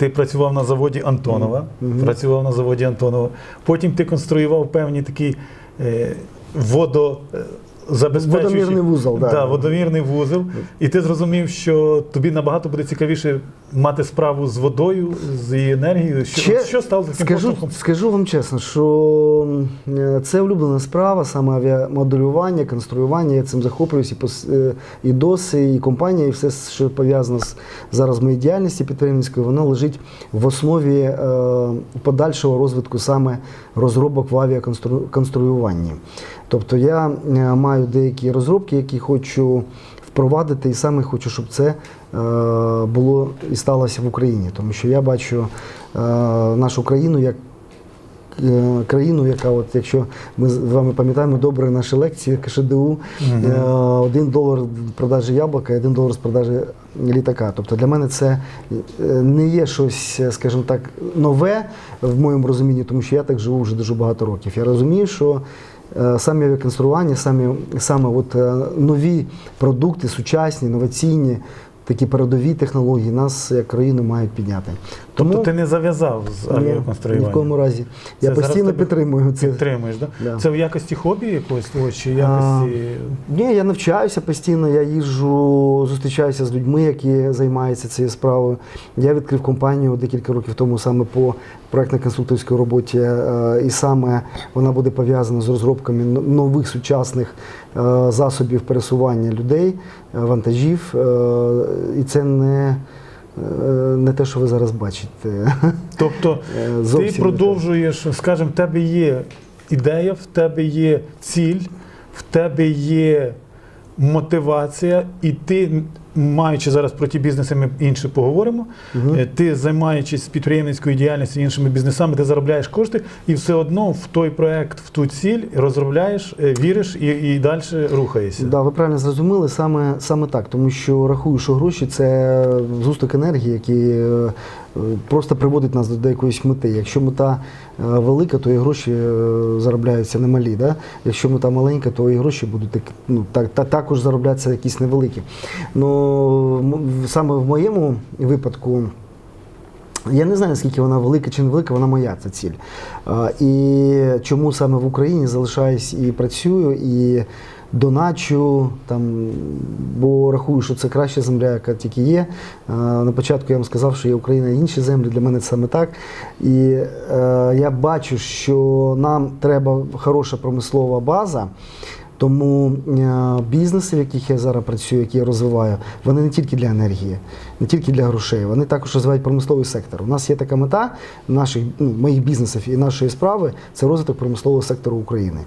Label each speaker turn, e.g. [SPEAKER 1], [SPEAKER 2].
[SPEAKER 1] ти працював на заводі Антонова, працював на заводі Антонова. Потім ти конструював певні такі е, водо. Е,
[SPEAKER 2] Водомірний вузол, да.
[SPEAKER 1] да, водомірний вузол. І ти зрозумів, що тобі набагато буде цікавіше мати справу з водою, з її енергією. Що,
[SPEAKER 2] Ще
[SPEAKER 1] що стало таким
[SPEAKER 2] скажу,
[SPEAKER 1] поштовхом?
[SPEAKER 2] скажу вам чесно, що е, це улюблена справа, саме авіамоделювання, конструювання. Я цим захоплююсь і, пос- е, і доси, і компанія, і все, що пов'язано з зараз моєю діяльністю підприємницькою, воно лежить в основі е, подальшого розвитку саме розробок в авіаконструюванні. Тобто я е, маю деякі розробки, які хочу впровадити, і саме хочу, щоб це е, було і сталося в Україні. Тому що я бачу е, нашу країну як країну, яка, от, якщо ми з вами пам'ятаємо добре наші лекції КШДУ, е, один долар з продажі яблука, один долар з продажі літака. Тобто для мене це е, не є щось, е, скажімо так, нове в моєму розумінні, тому що я так живу вже дуже багато років. Я розумію, що е, самі авіаконструювання, самі, саме от, е, нові продукти, сучасні, інноваційні, такі передові технології нас як країну мають підняти.
[SPEAKER 1] Тобто ти не зав'язав з
[SPEAKER 2] Ні, ні в якому разі. Я
[SPEAKER 1] Це зараз
[SPEAKER 2] постійно підтримую це.
[SPEAKER 1] Підтримуєш, да?
[SPEAKER 2] Да.
[SPEAKER 1] Це в якості хобі якогось твого чи якості.
[SPEAKER 2] Ні, я навчаюся постійно, я їжджу, зустрічаюся з людьми, які займаються цією справою. Я відкрив компанію декілька років тому саме по проектно-консультантській роботі, е, і саме вона буде пов'язана з розробками нових сучасних е, засобів пересування людей, е, вантажів. І це не, е, не те, що ви зараз бачите.
[SPEAKER 1] Тобто
[SPEAKER 2] Е,
[SPEAKER 1] ти продовжуєш, скажімо, в тебе є ідея, в тебе є ціль, в тебе є мотивація, і ти, маючи зараз про ті бізнеси, ми інше поговоримо. Угу. Ти займаючись підприємницькою діяльністю іншими бізнесами, ти заробляєш кошти, і все одно в той проект, в ту ціль розробляєш, е, віриш і, і далі рухаєшся.
[SPEAKER 2] Да, ви правильно зрозуміли, саме, саме так, тому що рахую, що гроші це зусток енергії, е, просто приводить нас до, якоїсь мети. Якщо мета е, велика, то і гроші е, заробляються немалі. Да? Якщо мета маленька, то і гроші будуть так, ну, так, та, також зароблятися якісь невеликі. Но саме в моєму випадку. Я не знаю, наскільки вона велика чи не велика, вона моя ця ціль. І чому саме в Україні залишаюсь і працюю, і доначу, там, бо рахую, що це краща земля, яка тільки є. На початку я вам сказав, що є Україна і інші землі, для мене це саме так. І е, я бачу, що нам треба хороша промислова база. Тому е, бізнеси, в яких я зараз працюю, які я розвиваю, вони не тільки для енергії, не тільки для грошей, вони також розвивають промисловий сектор. У нас є така мета наших ну, моїх бізнесів і нашої справи це розвиток промислового сектору України.